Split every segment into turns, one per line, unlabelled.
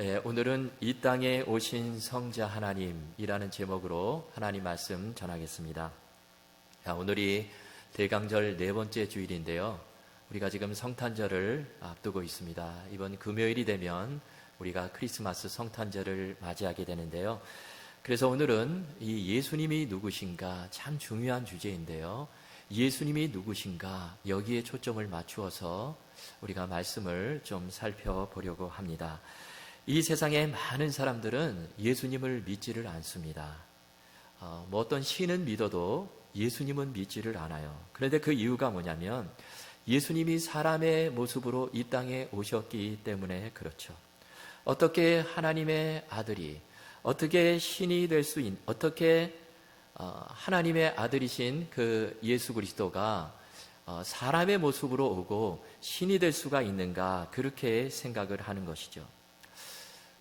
예, 오늘은 이 땅에 오신 성자 하나님이라는 제목으로 하나님 말씀 전하겠습니다. 자, 오늘이 대강절 네 번째 주일인데요. 우리가 지금 성탄절을 앞두고 있습니다. 이번 금요일이 되면 우리가 크리스마스 성탄절을 맞이하게 되는데요. 그래서 오늘은 이 예수님이 누구신가 참 중요한 주제인데요. 예수님이 누구신가 여기에 초점을 맞추어서 우리가 말씀을 좀 살펴보려고 합니다. 이 세상에 많은 사람들은 예수님을 믿지를 않습니다. 어, 뭐 어떤 신은 믿어도 예수님은 믿지를 않아요. 그런데 그 이유가 뭐냐면 예수님이 사람의 모습으로 이 땅에 오셨기 때문에 그렇죠. 어떻게 하나님의 아들이 어떻게 신이 될 수 있, 어떻게 어, 하나님의 아들이신 그 예수 그리스도가 어, 사람의 모습으로 오고 신이 될 수가 있는가 그렇게 생각을 하는 것이죠.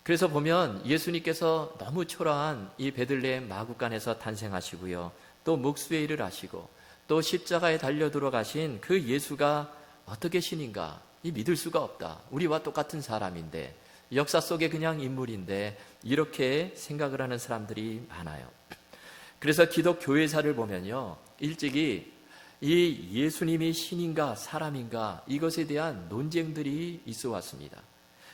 그래서 보면 예수님께서 너무 초라한 이 베들레헴 마구간에서 탄생하시고요. 또 목수의 일을 하시고 또 십자가에 달려 들어가신 그 예수가 어떻게 신인가? 이 믿을 수가 없다. 우리와 똑같은 사람인데 역사 속에 그냥 인물인데 이렇게 생각을 하는 사람들이 많아요. 그래서 기독 교회사를 보면요. 일찍이 이 예수님이 신인가 사람인가 이것에 대한 논쟁들이 있어 왔습니다.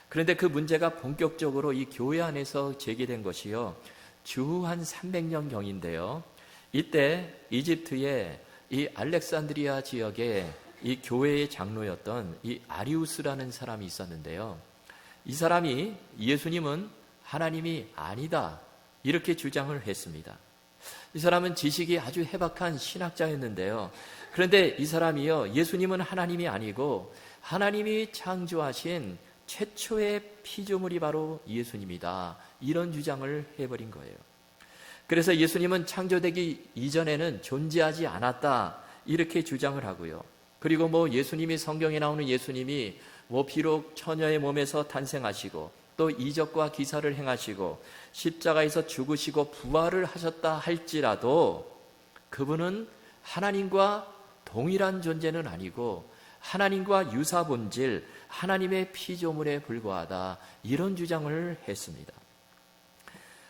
그런데 그 문제가 본격적으로 이 교회 안에서 제기된 것이요. 주한 300년 경인데요. 이때 이집트의 이 알렉산드리아 지역에 이 교회의 장로였던 이 아리우스라는 사람이 있었는데요. 이 사람이 예수님은 하나님이 아니다. 이렇게 주장을 했습니다. 이 사람은 지식이 아주 해박한 신학자였는데요. 그런데 이 사람이요. 예수님은 하나님이 아니고 하나님이 창조하신 최초의 피조물이 바로 예수님이다. 이런 주장을 해버린 거예요. 그래서 예수님은 창조되기 이전에는 존재하지 않았다. 이렇게 주장을 하고요. 그리고 뭐 예수님이 성경에 나오는 예수님이 뭐 비록 처녀의 몸에서 탄생하시고 또 이적과 기사를 행하시고 십자가에서 죽으시고 부활을 하셨다 할지라도 그분은 하나님과 동일한 존재는 아니고 하나님과 유사 본질, 하나님의 피조물에 불과하다. 이런 주장을 했습니다.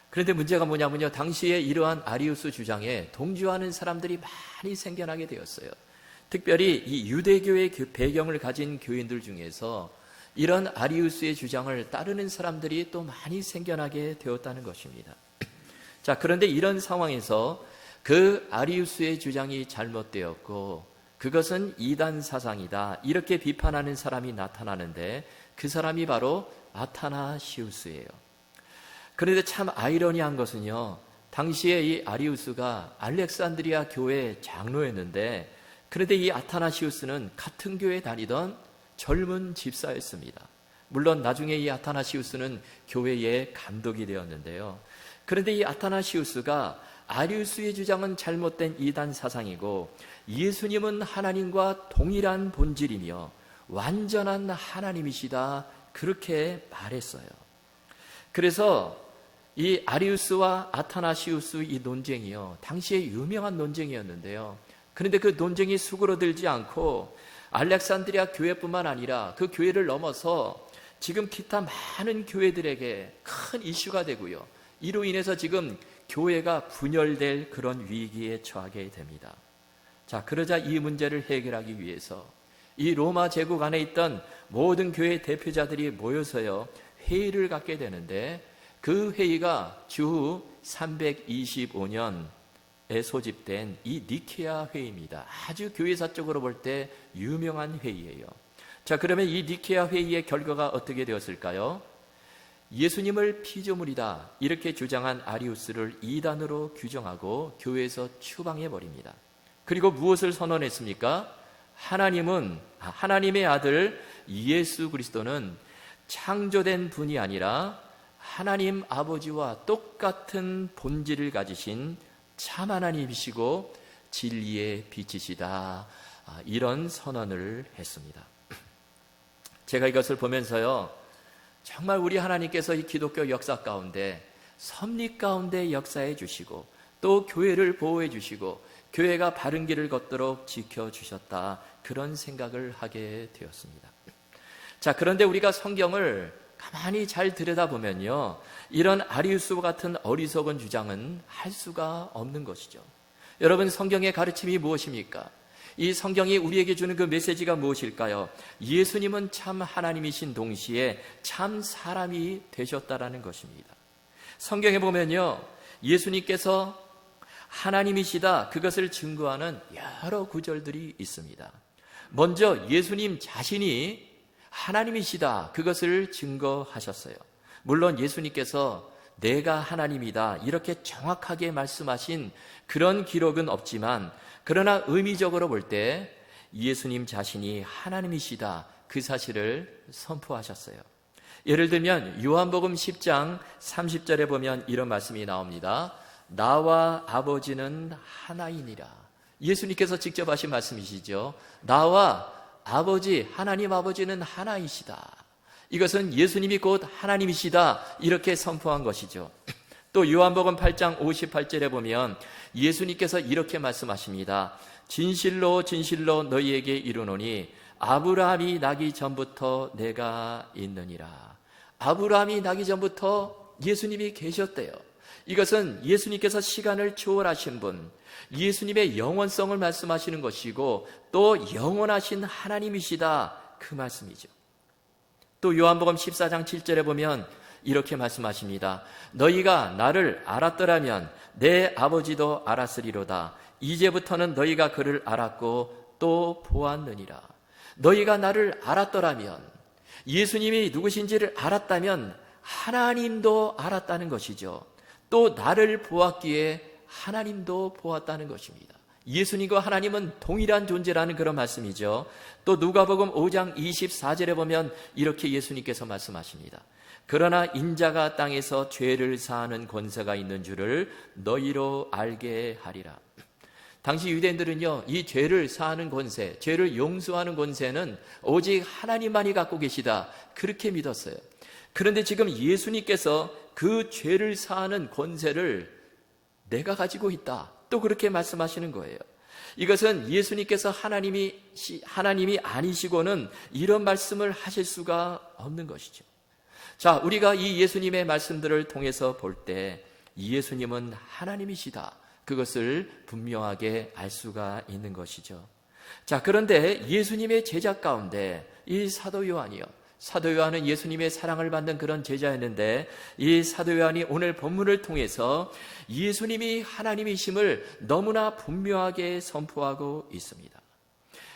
그런데 문제가 뭐냐면요. 당시에 이러한 아리우스 주장에 동조하는 사람들이 많이 생겨나게 되었어요. 특별히 이 유대교의 그 배경을 가진 교인들 중에서 이런 아리우스의 주장을 따르는 사람들이 또 많이 생겨나게 되었다는 것입니다. 자, 그런데 이런 상황에서 그 아리우스의 주장이 잘못되었고 그것은 이단 사상이다. 이렇게 비판하는 사람이 나타나는데 그 사람이 바로 아타나시우스예요. 그런데 참 아이러니한 것은요. 당시에 이 아리우스가 알렉산드리아 교회 장로였는데 그런데 이 아타나시우스는 같은 교회 다니던 젊은 집사였습니다. 물론 나중에 이 아타나시우스는 교회의 감독이 되었는데요. 그런데 이 아타나시우스가 아리우스의 주장은 잘못된 이단 사상이고 예수님은 하나님과 동일한 본질이며 완전한 하나님이시다 그렇게 말했어요. 그래서 이 아리우스와 아타나시우스 이 논쟁이요. 당시에 유명한 논쟁이었는데요. 그런데 그 논쟁이 수그러들지 않고 알렉산드리아 교회뿐만 아니라 그 교회를 넘어서 지금 기타 많은 교회들에게 큰 이슈가 되고요. 이로 인해서 지금 교회가 분열될 그런 위기에 처하게 됩니다. 자, 그러자 이 문제를 해결하기 위해서 이 로마 제국 안에 있던 모든 교회 대표자들이 모여서요, 회의를 갖게 되는데 그 회의가 주 325년에 소집된 이 니케아 회의입니다. 아주 교회사적으로 볼 때 유명한 회의예요. 자, 그러면 이 니케아 회의의 결과가 어떻게 되었을까요? 예수님을 피조물이다. 이렇게 주장한 아리우스를 이단으로 규정하고 교회에서 추방해 버립니다. 그리고 무엇을 선언했습니까? 하나님은 아, 하나님의 아들 예수 그리스도는 창조된 분이 아니라 하나님 아버지와 똑같은 본질을 가지신 참 하나님이시고 진리의 빛이시다. 아, 이런 선언을 했습니다. 제가 이것을 보면서요. 정말 우리 하나님께서 이 기독교 역사 가운데 섭리 가운데 역사해 주시고 또 교회를 보호해 주시고 교회가 바른 길을 걷도록 지켜 주셨다. 그런 생각을 하게 되었습니다. 자, 그런데 우리가 성경을 가만히 잘 들여다보면요. 이런 아리우스와 같은 어리석은 주장은 할 수가 없는 것이죠. 여러분, 성경의 가르침이 무엇입니까? 이 성경이 우리에게 주는 그 메시지가 무엇일까요? 예수님은 참 하나님이신 동시에 참 사람이 되셨다라는 것입니다. 성경에 보면요. 예수님께서 하나님이시다 그것을 증거하는 여러 구절들이 있습니다. 먼저 예수님 자신이 하나님이시다 그것을 증거하셨어요. 물론 예수님께서 내가 하나님이다 이렇게 정확하게 말씀하신 그런 기록은 없지만 그러나 의미적으로 볼 때 예수님 자신이 하나님이시다 그 사실을 선포하셨어요. 예를 들면 요한복음 10장 30절에 보면 이런 말씀이 나옵니다. 나와 아버지는 하나이니라. 예수님께서 직접 하신 말씀이시죠. 나와 아버지, 하나님 아버지는 하나이시다. 이것은 예수님이 곧 하나님이시다. 이렇게 선포한 것이죠. 또 요한복음 8장 58절에 보면 예수님께서 이렇게 말씀하십니다. 진실로 진실로 너희에게 이르노니 아브라함이 나기 전부터 내가 있느니라. 아브라함이 나기 전부터 예수님이 계셨대요. 이것은 예수님께서 시간을 초월하신 분, 예수님의 영원성을 말씀하시는 것이고 또 영원하신 하나님이시다 그 말씀이죠. 또 요한복음 14장 7절에 보면 이렇게 말씀하십니다. 너희가 나를 알았더라면 내 아버지도 알았으리로다. 이제부터는 너희가 그를 알았고 또 보았느니라. 너희가 나를 알았더라면 예수님이 누구신지를 알았다면 하나님도 알았다는 것이죠. 또 나를 보았기에 하나님도 보았다는 것입니다. 예수님과 하나님은 동일한 존재라는 그런 말씀이죠. 또 누가복음 5장 24절에 보면 이렇게 예수님께서 말씀하십니다. 그러나 인자가 땅에서 죄를 사하는 권세가 있는 줄을 너희로 알게 하리라. 당시 유대인들은요, 이 죄를 사하는 권세, 죄를 용서하는 권세는 오직 하나님만이 갖고 계시다. 그렇게 믿었어요. 그런데 지금 예수님께서 그 죄를 사하는 권세를 내가 가지고 있다. 또 그렇게 말씀하시는 거예요. 이것은 예수님께서 하나님이, 하나님이 아니시고는 이런 말씀을 하실 수가 없는 것이죠. 자, 우리가 이 예수님의 말씀들을 통해서 볼 때 예수님은 하나님이시다. 그것을 분명하게 알 수가 있는 것이죠. 자, 그런데 예수님의 제자 가운데 이 사도 요한이요. 사도 요한은 예수님의 사랑을 받는 그런 제자였는데 이 사도 요한이 오늘 본문을 통해서 예수님이 하나님이심을 너무나 분명하게 선포하고 있습니다.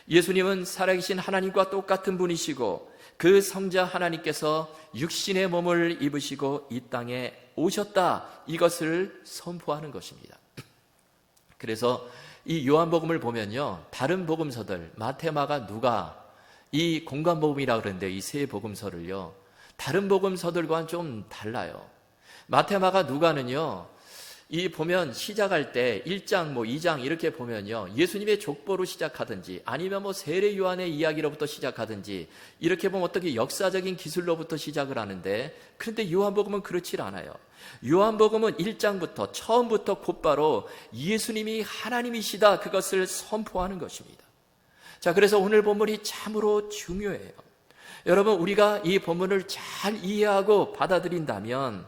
예수님은 살아계신 하나님과 똑같은 분이시고 그 성자 하나님께서 육신의 몸을 입으시고 이 땅에 오셨다. 이것을 선포하는 것입니다. 그래서 이 요한복음을 보면요. 다른 복음서들, 마테마가 누가 이 공간복음이라 그러는데 이 세 복음서를요. 다른 복음서들과는 좀 달라요. 마테마가 누가는요. 이 보면 시작할 때 1장 뭐 2장 이렇게 보면요. 예수님의 족보로 시작하든지 아니면 뭐 세례 요한의 이야기로부터 시작하든지 이렇게 보면 어떻게 역사적인 기술로부터 시작을 하는데 그런데 요한복음은 그렇지 않아요. 요한복음은 1장부터 처음부터 곧바로 예수님이 하나님이시다 그것을 선포하는 것입니다. 자, 그래서 오늘 본문이 참으로 중요해요. 여러분, 우리가 이 본문을 잘 이해하고 받아들인다면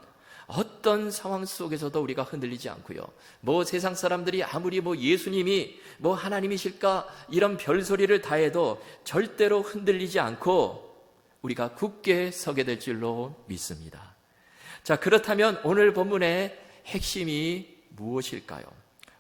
어떤 상황 속에서도 우리가 흔들리지 않고요. 뭐 세상 사람들이 아무리 뭐 예수님이 뭐 하나님이실까 이런 별소리를 다 해도 절대로 흔들리지 않고 우리가 굳게 서게 될 줄로 믿습니다. 자, 그렇다면 오늘 본문의 핵심이 무엇일까요?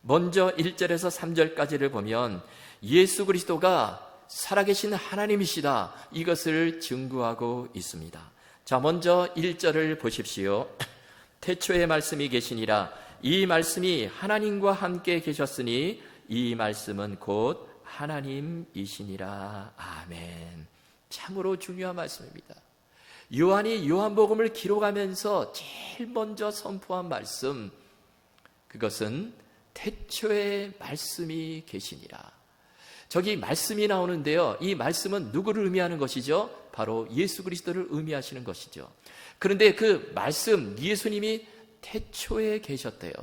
먼저 1절에서 3절까지를 보면 예수 그리스도가 살아계신 하나님이시다. 이것을 증거하고 있습니다. 자, 먼저 1절을 보십시오. 태초에 말씀이 계시니라 이 말씀이 하나님과 함께 계셨으니 이 말씀은 곧 하나님이시니라. 아멘. 참으로 중요한 말씀입니다. 요한이 요한복음을 기록하면서 제일 먼저 선포한 말씀, 그것은 태초에 말씀이 계시니라. 저기 말씀이 나오는데요. 이 말씀은 누구를 의미하는 것이죠? 바로 예수 그리스도를 의미하시는 것이죠. 그런데 그 말씀, 예수님이 태초에 계셨대요.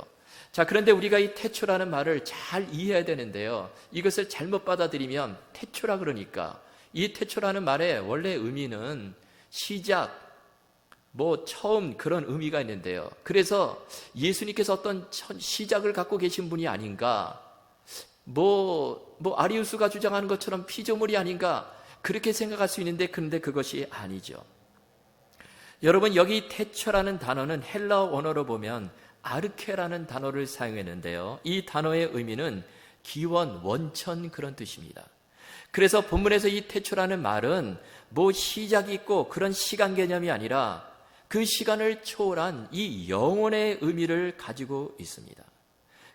자, 그런데 우리가 이 태초라는 말을 잘 이해해야 되는데요. 이것을 잘못 받아들이면 태초라 그러니까 이 태초라는 말의 원래 의미는 시작, 뭐 처음 그런 의미가 있는데요. 그래서 예수님께서 어떤 첫 시작을 갖고 계신 분이 아닌가? 뭐, 뭐 아리우스가 주장하는 것처럼 피조물이 아닌가? 그렇게 생각할 수 있는데 그런데 그것이 아니죠. 여러분 여기 태초라는 단어는 헬라어 원어로 보면 아르케라는 단어를 사용했는데요. 이 단어의 의미는 기원, 원천 그런 뜻입니다. 그래서 본문에서 이 태초라는 말은 뭐 시작이 있고 그런 시간 개념이 아니라 그 시간을 초월한 이 영혼의 의미를 가지고 있습니다.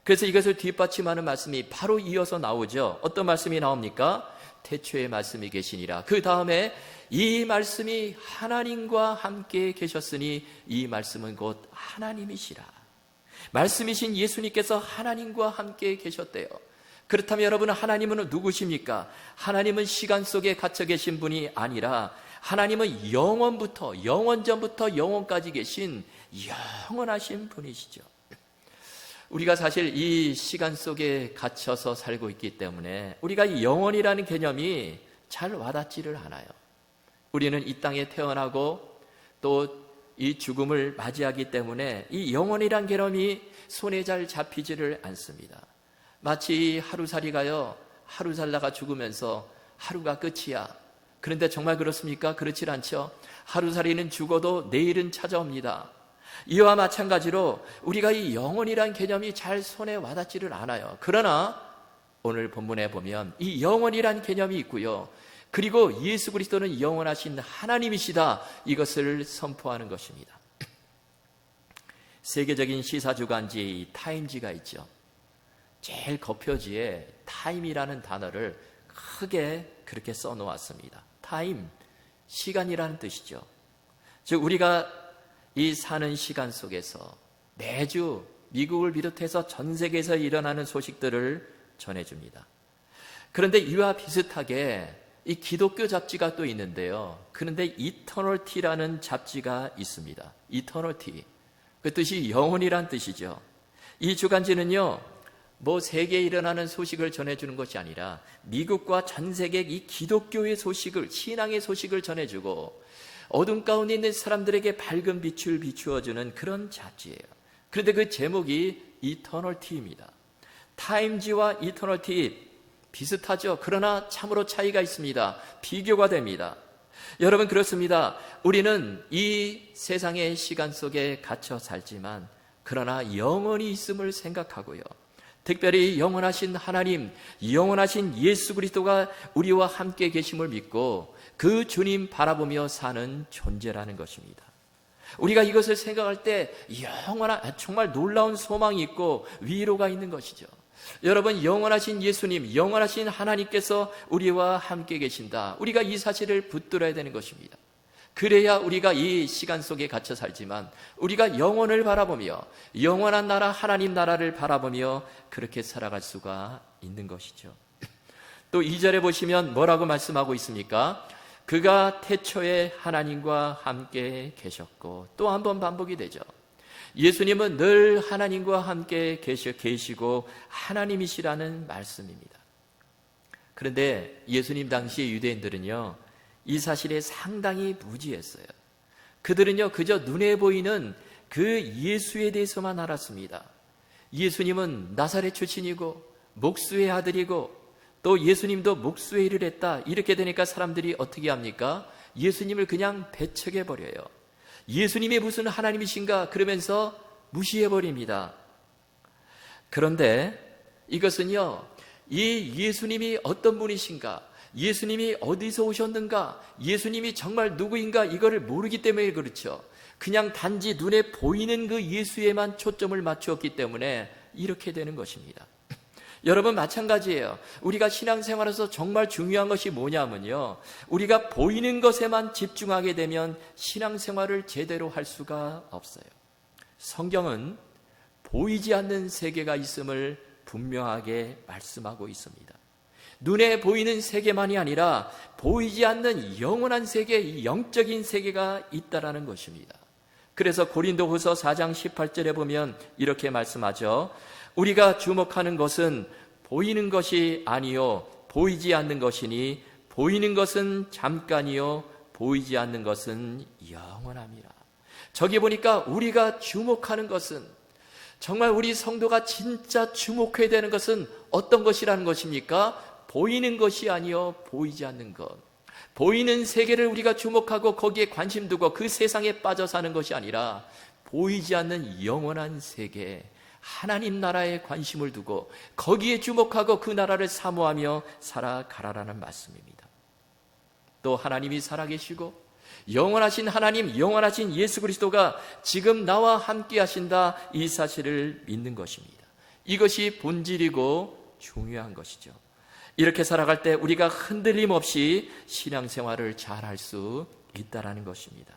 그래서 이것을 뒷받침하는 말씀이 바로 이어서 나오죠. 어떤 말씀이 나옵니까? 태초의 말씀이 계시니라. 그 다음에 이 말씀이 하나님과 함께 계셨으니 이 말씀은 곧 하나님이시라. 말씀이신 예수님께서 하나님과 함께 계셨대요. 그렇다면 여러분 하나님은 누구십니까? 하나님은 시간 속에 갇혀 계신 분이 아니라 하나님은 영원부터 영원전부터 영원까지 계신 영원하신 분이시죠. 우리가 사실 이 시간 속에 갇혀서 살고 있기 때문에 우리가 이 영원이라는 개념이 잘 와닿지를 않아요. 우리는 이 땅에 태어나고 또 이 죽음을 맞이하기 때문에 이 영원이란 개념이 손에 잘 잡히지를 않습니다. 마치 하루살이가요, 하루 살다가 죽으면서 하루가 끝이야. 그런데 정말 그렇습니까? 그렇질 않죠. 하루살이는 죽어도 내일은 찾아옵니다. 이와 마찬가지로 우리가 이 영원이란 개념이 잘 손에 와닿지를 않아요. 그러나 오늘 본문에 보면 이 영원이란 개념이 있고요. 그리고 예수 그리스도는 영원하신 하나님이시다. 이것을 선포하는 것입니다. 세계적인 시사주간지 타임지가 있죠. 제일 겉표지에 타임이라는 단어를 크게 그렇게 써놓았습니다. 타임, 시간이라는 뜻이죠. 즉, 우리가 이 사는 시간 속에서 매주 미국을 비롯해서 전 세계에서 일어나는 소식들을 전해줍니다. 그런데 이와 비슷하게 이 기독교 잡지가 또 있는데요. 그런데 이터널티라는 잡지가 있습니다. 이터널티. 그 뜻이 영혼이란 뜻이죠. 이 주간지는요, 뭐 세계에 일어나는 소식을 전해주는 것이 아니라 미국과 전 세계 이 기독교의 소식을, 신앙의 소식을 전해주고 어둠 가운데 있는 사람들에게 밝은 빛을 비추어주는 그런 잡지예요. 그런데 그 제목이 이터널티입니다. 타임지와 이터널티 비슷하죠. 그러나 참으로 차이가 있습니다. 비교가 됩니다. 여러분 그렇습니다. 우리는 이 세상의 시간 속에 갇혀 살지만 그러나 영원히 있음을 생각하고요. 특별히 영원하신 하나님, 영원하신 예수 그리스도가 우리와 함께 계심을 믿고 그 주님 바라보며 사는 존재라는 것입니다. 우리가 이것을 생각할 때 영원한 정말 놀라운 소망이 있고 위로가 있는 것이죠. 여러분 영원하신 예수님, 영원하신 하나님께서 우리와 함께 계신다. 우리가 이 사실을 붙들어야 되는 것입니다. 그래야 우리가 이 시간 속에 갇혀 살지만 우리가 영원을 바라보며 영원한 나라 하나님 나라를 바라보며 그렇게 살아갈 수가 있는 것이죠. 또 2절에 보시면 뭐라고 말씀하고 있습니까? 그가 태초에 하나님과 함께 계셨고 또 한 번 반복이 되죠. 예수님은 늘 하나님과 함께 계시고 하나님이시라는 말씀입니다. 그런데 예수님 당시의 유대인들은요, 이 사실에 상당히 무지했어요. 그들은요, 그저 눈에 보이는 그 예수에 대해서만 알았습니다. 예수님은 나사렛 출신이고, 목수의 아들이고, 또 예수님도 목수의 일을 했다. 이렇게 되니까 사람들이 어떻게 합니까? 예수님을 그냥 배척해버려요. 예수님이 무슨 하나님이신가? 그러면서 무시해버립니다. 그런데 이것은요, 이 예수님이 어떤 분이신가? 예수님이 어디서 오셨는가? 예수님이 정말 누구인가? 이거를 모르기 때문에 그렇죠. 그냥 단지 눈에 보이는 그 예수에만 초점을 맞추었기 때문에 이렇게 되는 것입니다. 여러분 마찬가지예요. 우리가 신앙생활에서 정말 중요한 것이 뭐냐면요. 우리가 보이는 것에만 집중하게 되면 신앙생활을 제대로 할 수가 없어요. 성경은 보이지 않는 세계가 있음을 분명하게 말씀하고 있습니다. 눈에 보이는 세계만이 아니라 보이지 않는 영원한 세계, 영적인 세계가 있다라는 것입니다. 그래서 고린도후서 4장 18절에 보면 이렇게 말씀하죠. 우리가 주목하는 것은 보이는 것이 아니요 보이지 않는 것이니 보이는 것은 잠깐이요 보이지 않는 것은 영원함이라. 저기 보니까 우리가 주목하는 것은 정말 우리 성도가 진짜 주목해야 되는 것은 어떤 것이라는 것입니까? 보이는 것이 아니요 보이지 않는 것. 보이는 세계를 우리가 주목하고 거기에 관심 두고 그 세상에 빠져 사는 것이 아니라 보이지 않는 영원한 세계, 하나님 나라에 관심을 두고 거기에 주목하고 그 나라를 사모하며 살아가라라는 말씀입니다. 또 하나님이 살아계시고 영원하신 하나님, 영원하신 예수 그리스도가 지금 나와 함께 하신다 이 사실을 믿는 것입니다. 이것이 본질이고 중요한 것이죠. 이렇게 살아갈 때 우리가 흔들림 없이 신앙생활을 잘 할 수 있다라는 것입니다.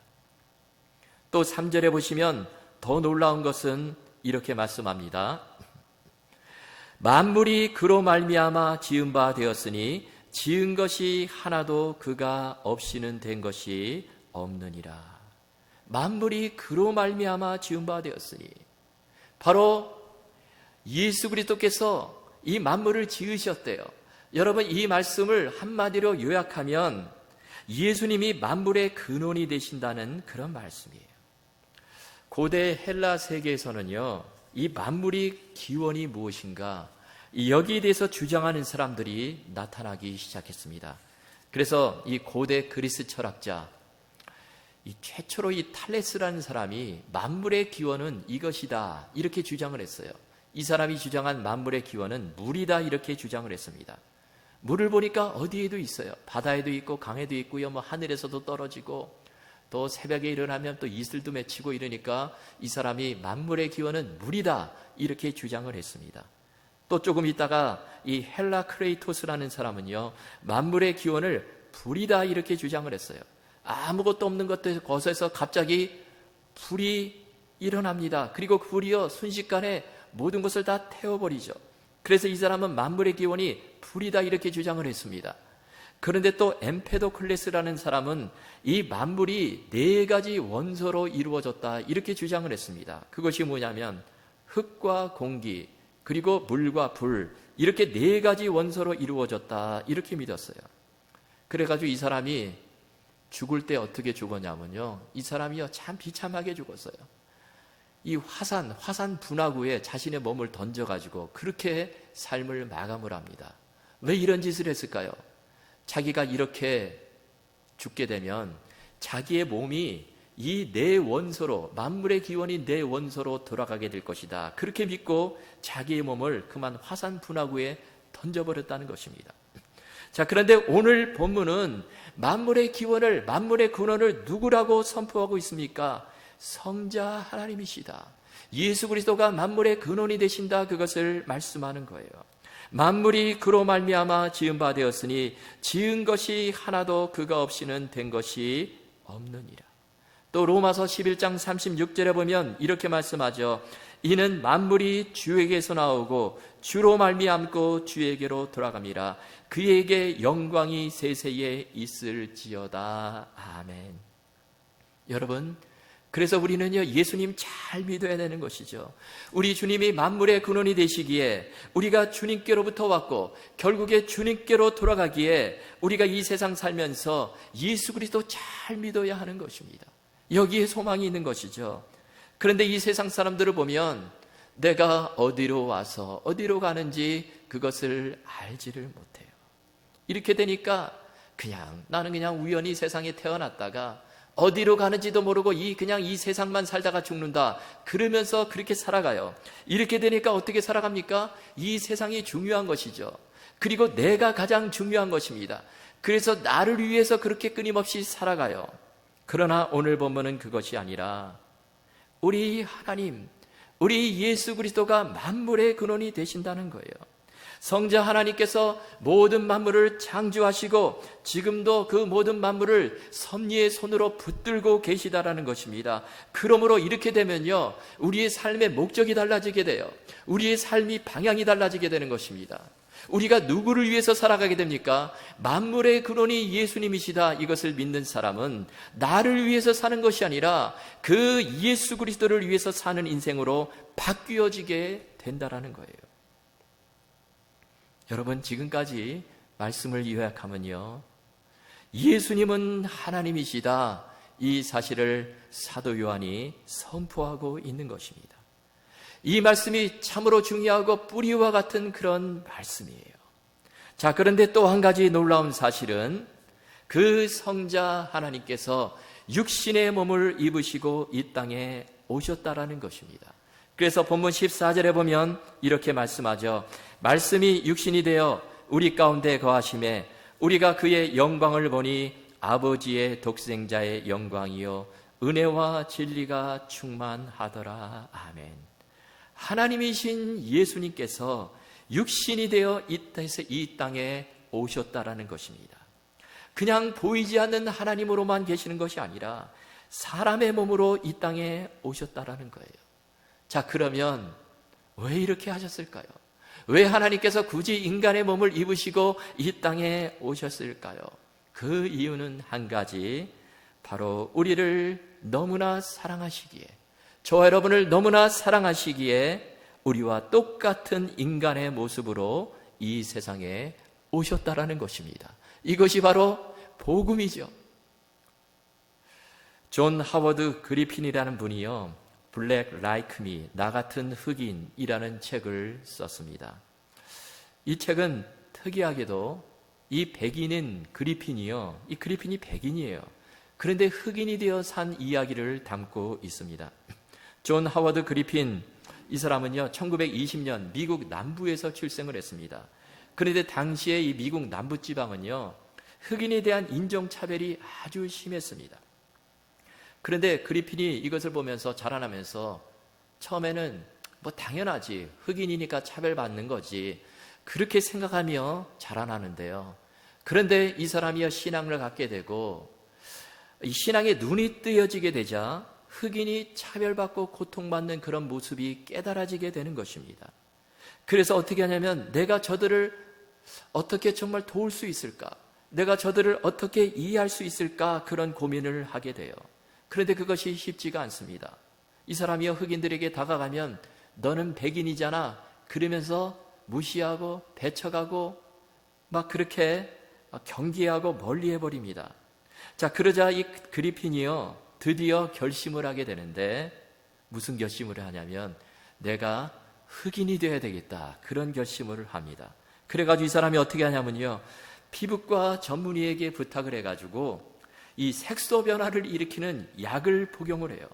또 3절에 보시면 더 놀라운 것은 이렇게 말씀합니다. 만물이 그로 말미암아 지은 바 되었으니 지은 것이 하나도 그가 없이는 된 것이 없느니라. 만물이 그로 말미암아 지은 바 되었으니 바로 예수 그리스도께서 이 만물을 지으셨대요. 여러분 이 말씀을 한마디로 요약하면 예수님이 만물의 근원이 되신다는 그런 말씀이에요. 고대 헬라 세계에서는요, 이 만물이 기원이 무엇인가, 여기에 대해서 주장하는 사람들이 나타나기 시작했습니다. 그래서 이 고대 그리스 철학자, 이 최초로 이 탈레스라는 사람이 만물의 기원은 이것이다, 이렇게 주장을 했어요. 이 사람이 주장한 만물의 기원은 물이다, 이렇게 주장을 했습니다. 물을 보니까 어디에도 있어요. 바다에도 있고 강에도 있고요. 뭐 하늘에서도 떨어지고 또 새벽에 일어나면 또 이슬도 맺히고 이러니까 이 사람이 만물의 기원은 물이다 이렇게 주장을 했습니다. 또 조금 있다가 이 헬라 크레이토스라는 사람은요 만물의 기원을 불이다 이렇게 주장을 했어요. 아무것도 없는 것에서 갑자기 불이 일어납니다. 그리고 그 불이요 순식간에 모든 것을 다 태워버리죠. 그래서 이 사람은 만물의 기원이 불이다 이렇게 주장을 했습니다. 그런데 또 엠페도클레스라는 사람은 이 만물이 네 가지 원소로 이루어졌다 이렇게 주장을 했습니다. 그것이 뭐냐면 흙과 공기 그리고 물과 불 이렇게 네 가지 원소로 이루어졌다 이렇게 믿었어요. 그래가지고 이 사람이 죽을 때 어떻게 죽었냐면요. 이 사람이요 참 비참하게 죽었어요. 이 화산, 화산 분화구에 자신의 몸을 던져가지고 그렇게 삶을 마감을 합니다. 왜 이런 짓을 했을까요? 자기가 이렇게 죽게 되면 자기의 몸이 이 내 원소로, 만물의 기원이 내 원소로 돌아가게 될 것이다. 그렇게 믿고 자기의 몸을 그만 화산 분화구에 던져버렸다는 것입니다. 자, 그런데 오늘 본문은 만물의 기원을, 만물의 근원을 누구라고 선포하고 있습니까? 성자 하나님이시다. 예수 그리스도가 만물의 근원이 되신다. 그것을 말씀하는 거예요. 만물이 그로 말미암아 지은 바 되었으니 지은 것이 하나도 그가 없이는 된 것이 없느니라. 또 로마서 11장 36절에 보면 이렇게 말씀하죠. 이는 만물이 주에게서 나오고 주로 말미암고 주에게로 돌아갑니다. 그에게 영광이 세세에 있을지어다. 아멘. 여러분, 그래서 우리는요, 예수님 잘 믿어야 되는 것이죠. 우리 주님이 만물의 근원이 되시기에 우리가 주님께로부터 왔고 결국에 주님께로 돌아가기에 우리가 이 세상 살면서 예수 그리스도 잘 믿어야 하는 것입니다. 여기에 소망이 있는 것이죠. 그런데 이 세상 사람들을 보면 내가 어디로 와서 어디로 가는지 그것을 알지를 못해요. 이렇게 되니까 그냥 나는 그냥 우연히 세상에 태어났다가 어디로 가는지도 모르고 이 그냥 이 세상만 살다가 죽는다. 그러면서 그렇게 살아가요. 이렇게 되니까 어떻게 살아갑니까? 이 세상이 중요한 것이죠. 그리고 내가 가장 중요한 것입니다. 그래서 나를 위해서 그렇게 끊임없이 살아가요. 그러나 오늘 본문은 그것이 아니라 우리 하나님, 우리 예수 그리스도가 만물의 근원이 되신다는 거예요. 성자 하나님께서 모든 만물을 창조하시고 지금도 그 모든 만물을 섭리의 손으로 붙들고 계시다라는 것입니다. 그러므로 이렇게 되면요. 우리의 삶의 목적이 달라지게 돼요. 우리의 삶이 방향이 달라지게 되는 것입니다. 우리가 누구를 위해서 살아가게 됩니까? 만물의 근원이 예수님이시다. 이것을 믿는 사람은 나를 위해서 사는 것이 아니라 그 예수 그리스도를 위해서 사는 인생으로 바뀌어지게 된다라는 거예요. 여러분 지금까지 말씀을 요약하면요. 예수님은 하나님이시다. 이 사실을 사도 요한이 선포하고 있는 것입니다. 이 말씀이 참으로 중요하고 뿌리와 같은 그런 말씀이에요. 자, 그런데 또 한 가지 놀라운 사실은 그 성자 하나님께서 육신의 몸을 입으시고 이 땅에 오셨다라는 것입니다. 그래서 본문 14절에 보면 이렇게 말씀하죠. 말씀이 육신이 되어 우리 가운데 거하심에 우리가 그의 영광을 보니 아버지의 독생자의 영광이요 은혜와 진리가 충만하더라. 아멘. 하나님이신 예수님께서 육신이 되어 이 땅에 오셨다라는 것입니다. 그냥 보이지 않는 하나님으로만 계시는 것이 아니라 사람의 몸으로 이 땅에 오셨다라는 거예요. 자, 그러면 왜 이렇게 하셨을까요? 왜 하나님께서 굳이 인간의 몸을 입으시고 이 땅에 오셨을까요? 그 이유는 한 가지, 바로 우리를 너무나 사랑하시기에, 저와 여러분을 너무나 사랑하시기에 우리와 똑같은 인간의 모습으로 이 세상에 오셨다라는 것입니다. 이것이 바로 복음이죠. 존 하워드 그리핀이라는 분이요. 블랙 라이크 미, 나 같은 흑인이라는 책을 썼습니다. 이 책은 특이하게도 이 백인인 그리핀이요. 이 그리핀이 백인이에요. 그런데 흑인이 되어 산 이야기를 담고 있습니다. 존 하워드 그리핀, 이 사람은요, 1920년 미국 남부에서 출생을 했습니다. 그런데 당시에 이 미국 남부지방은요, 흑인에 대한 인종차별이 아주 심했습니다. 그런데 그리핀이 이것을 보면서 자라나면서 처음에는 뭐 당연하지. 흑인이니까 차별받는 거지. 그렇게 생각하며 자라나는데요. 그런데 이 사람이요, 신앙을 갖게 되고, 이 신앙에 눈이 뜨여지게 되자 흑인이 차별받고 고통받는 그런 모습이 깨달아지게 되는 것입니다. 그래서 어떻게 하냐면 내가 저들을 어떻게 정말 도울 수 있을까? 내가 저들을 어떻게 이해할 수 있을까? 그런 고민을 하게 돼요. 그런데 그것이 쉽지가 않습니다. 이 사람이요 흑인들에게 다가가면 너는 백인이잖아. 그러면서 무시하고 배척하고 막 그렇게 경계하고 멀리 해버립니다. 자, 그러자 이 그리핀이요 드디어 결심을 하게 되는데 무슨 결심을 하냐면 내가 흑인이 되어야 되겠다. 그런 결심을 합니다. 그래가지고 이 사람이 어떻게 하냐면요. 피부과 전문의에게 부탁을 해가지고 이 색소 변화를 일으키는 약을 복용을 해요.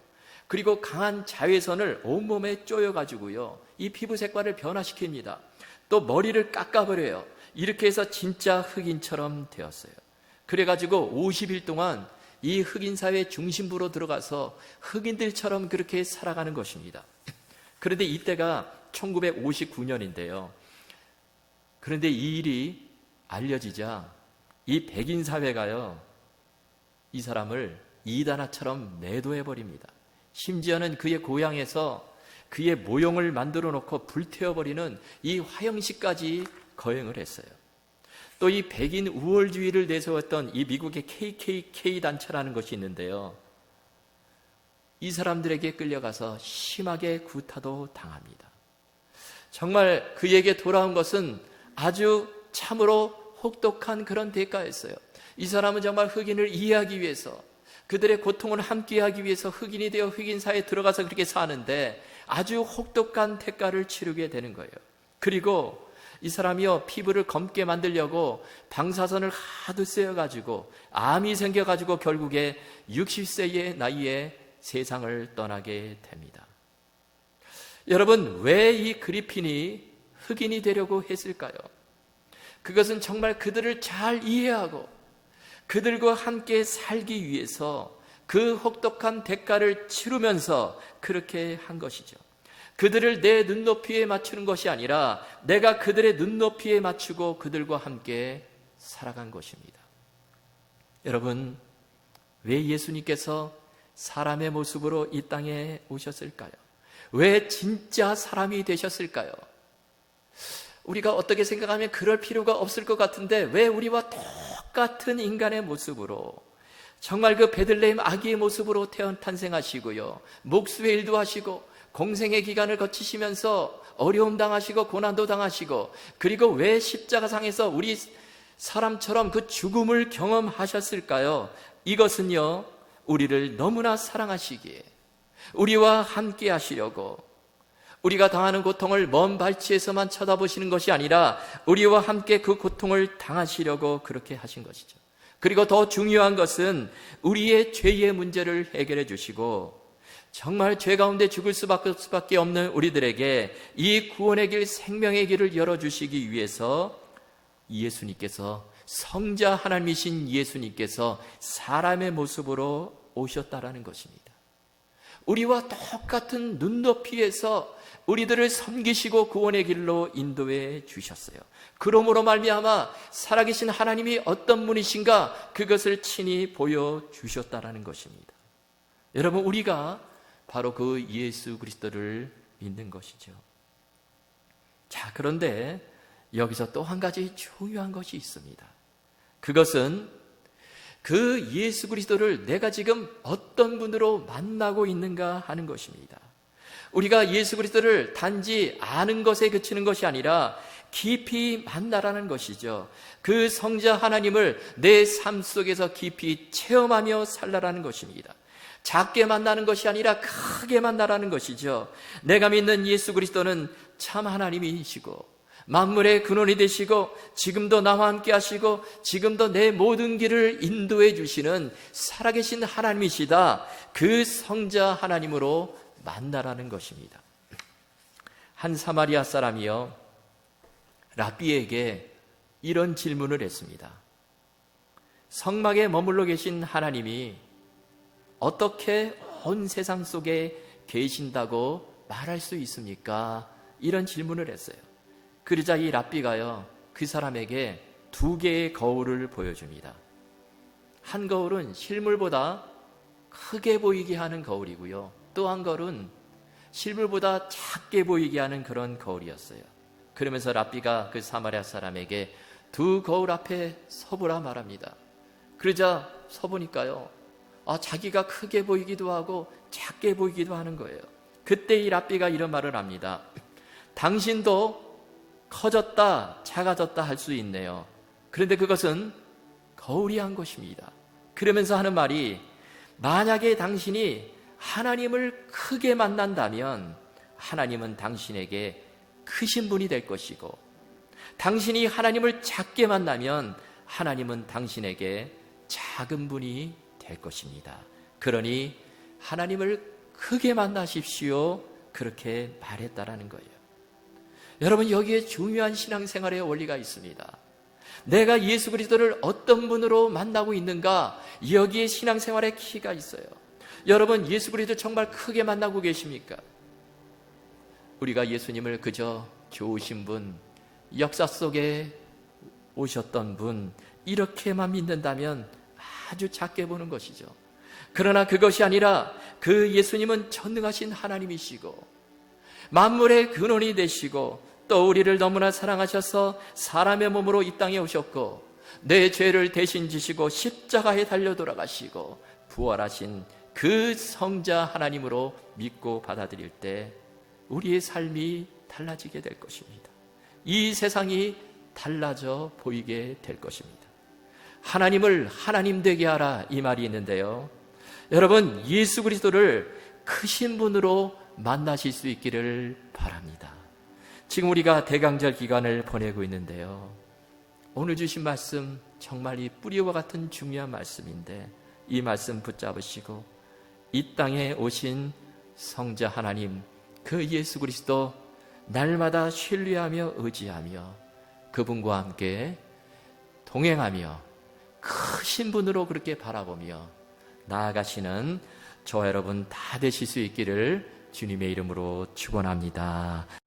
그리고 강한 자외선을 온몸에 쪼여가지고요. 이 피부 색깔을 변화시킵니다. 또 머리를 깎아버려요. 이렇게 해서 진짜 흑인처럼 되었어요. 그래가지고 50일 동안 이 흑인 사회 중심부로 들어가서 흑인들처럼 그렇게 살아가는 것입니다. 그런데 이때가 1959년인데요. 그런데 이 일이 알려지자 이 백인 사회가요, 이 사람을 이단아처럼 매도해 버립니다. 심지어는 그의 고향에서 그의 모형을 만들어 놓고 불태워 버리는 이 화형식까지 거행을 했어요. 또 이 백인 우월주의를 내세웠던 이 미국의 KKK 단체라는 것이 있는데요. 이 사람들에게 끌려가서 심하게 구타도 당합니다. 정말 그에게 돌아온 것은 아주 참으로 혹독한 그런 대가였어요. 이 사람은 정말 흑인을 이해하기 위해서 그들의 고통을 함께하기 위해서 흑인이 되어 흑인 사회에 들어가서 그렇게 사는데 아주 혹독한 대가를 치르게 되는 거예요. 그리고 이 사람이요 피부를 검게 만들려고 방사선을 하도 쐬어가지고 암이 생겨가지고 결국에 60세의 나이에 세상을 떠나게 됩니다. 여러분 왜 이 그리핀이 흑인이 되려고 했을까요? 그것은 정말 그들을 잘 이해하고 그들과 함께 살기 위해서 그 혹독한 대가를 치르면서 그렇게 한 것이죠. 그들을 내 눈높이에 맞추는 것이 아니라 내가 그들의 눈높이에 맞추고 그들과 함께 살아간 것입니다. 여러분, 왜 예수님께서 사람의 모습으로 이 땅에 오셨을까요? 왜 진짜 사람이 되셨을까요? 우리가 어떻게 생각하면 그럴 필요가 없을 것 같은데 왜 우리와 똑 같은 인간의 모습으로 정말 그 베들레헴 아기의 모습으로 태어 탄생하시고요. 목수의 일도 하시고 공생의 기간을 거치시면서 어려움 당하시고 고난도 당하시고 그리고 왜 십자가상에서 우리 사람처럼 그 죽음을 경험하셨을까요? 이것은요. 우리를 너무나 사랑하시기에 우리와 함께 하시려고 우리가 당하는 고통을 먼 발치에서만 쳐다보시는 것이 아니라 우리와 함께 그 고통을 당하시려고 그렇게 하신 것이죠. 그리고 더 중요한 것은 우리의 죄의 문제를 해결해 주시고 정말 죄 가운데 죽을 수밖에 없는 우리들에게 이 구원의 길, 생명의 길을 열어주시기 위해서 예수님께서 성자 하나님이신 예수님께서 사람의 모습으로 오셨다라는 것입니다. 우리와 똑같은 눈높이에서 우리들을 섬기시고 구원의 길로 인도해 주셨어요. 그러므로 말미암아 살아계신 하나님이 어떤 분이신가 그것을 친히 보여 주셨다라는 것입니다. 여러분 우리가 바로 그 예수 그리스도를 믿는 것이죠. 자, 그런데 여기서 또 한 가지 중요한 것이 있습니다. 그것은 그 예수 그리스도를 내가 지금 어떤 분으로 만나고 있는가 하는 것입니다. 우리가 예수 그리스도를 단지 아는 것에 그치는 것이 아니라 깊이 만나라는 것이죠. 그 성자 하나님을 내 삶 속에서 깊이 체험하며 살라라는 것입니다. 작게 만나는 것이 아니라 크게 만나라는 것이죠. 내가 믿는 예수 그리스도는 참 하나님이시고 만물의 근원이 되시고 지금도 나와 함께 하시고 지금도 내 모든 길을 인도해 주시는 살아계신 하나님이시다. 그 성자 하나님으로 만나라는 것입니다. 한 사마리아 사람이요. 라비에게 이런 질문을 했습니다. 성막에 머물러 계신 하나님이 어떻게 온 세상 속에 계신다고 말할 수 있습니까? 이런 질문을 했어요. 그러자 이 랍비가요, 그 사람에게 두 개의 거울을 보여줍니다. 한 거울은 실물보다 크게 보이게 하는 거울이고요. 또한 거울은 실물보다 작게 보이게 하는 그런 거울이었어요. 그러면서 랍비가 그 사마리아 사람에게 두 거울 앞에 서보라 말합니다. 그러자 서보니까요. 아, 자기가 크게 보이기도 하고 작게 보이기도 하는 거예요. 그때 이 랍비가 이런 말을 합니다. 당신도 커졌다, 작아졌다 할 수 있네요. 그런데 그것은 거울이 한 것입니다. 그러면서 하는 말이 만약에 당신이 하나님을 크게 만난다면 하나님은 당신에게 크신 분이 될 것이고 당신이 하나님을 작게 만나면 하나님은 당신에게 작은 분이 될 것입니다. 그러니 하나님을 크게 만나십시오. 그렇게 말했다라는 거예요. 여러분 여기에 중요한 신앙생활의 원리가 있습니다. 내가 예수 그리스도를 어떤 분으로 만나고 있는가 여기에 신앙생활의 키가 있어요. 여러분 예수 그리스도 정말 크게 만나고 계십니까? 우리가 예수님을 그저 좋으신 분, 역사 속에 오셨던 분 이렇게만 믿는다면 아주 작게 보는 것이죠. 그러나 그것이 아니라 그 예수님은 전능하신 하나님이시고 만물의 근원이 되시고 또 우리를 너무나 사랑하셔서 사람의 몸으로 이 땅에 오셨고 내 죄를 대신 지시고 십자가에 달려 돌아가시고 부활하신 그 성자 하나님으로 믿고 받아들일 때 우리의 삶이 달라지게 될 것입니다. 이 세상이 달라져 보이게 될 것입니다. 하나님을 하나님 되게 하라 이 말이 있는데요. 여러분 예수 그리스도를 크신 분으로 만나실 수 있기를 바랍니다. 지금 우리가 대강절 기간을 보내고 있는데요. 오늘 주신 말씀 정말 이 뿌리와 같은 중요한 말씀인데 이 말씀 붙잡으시고 이 땅에 오신 성자 하나님 그 예수 그리스도 날마다 신뢰하며 의지하며 그분과 함께 동행하며 크신 분으로 그렇게 바라보며 나아가시는 저와 여러분 다 되실 수 있기를 주님의 이름으로 축원합니다.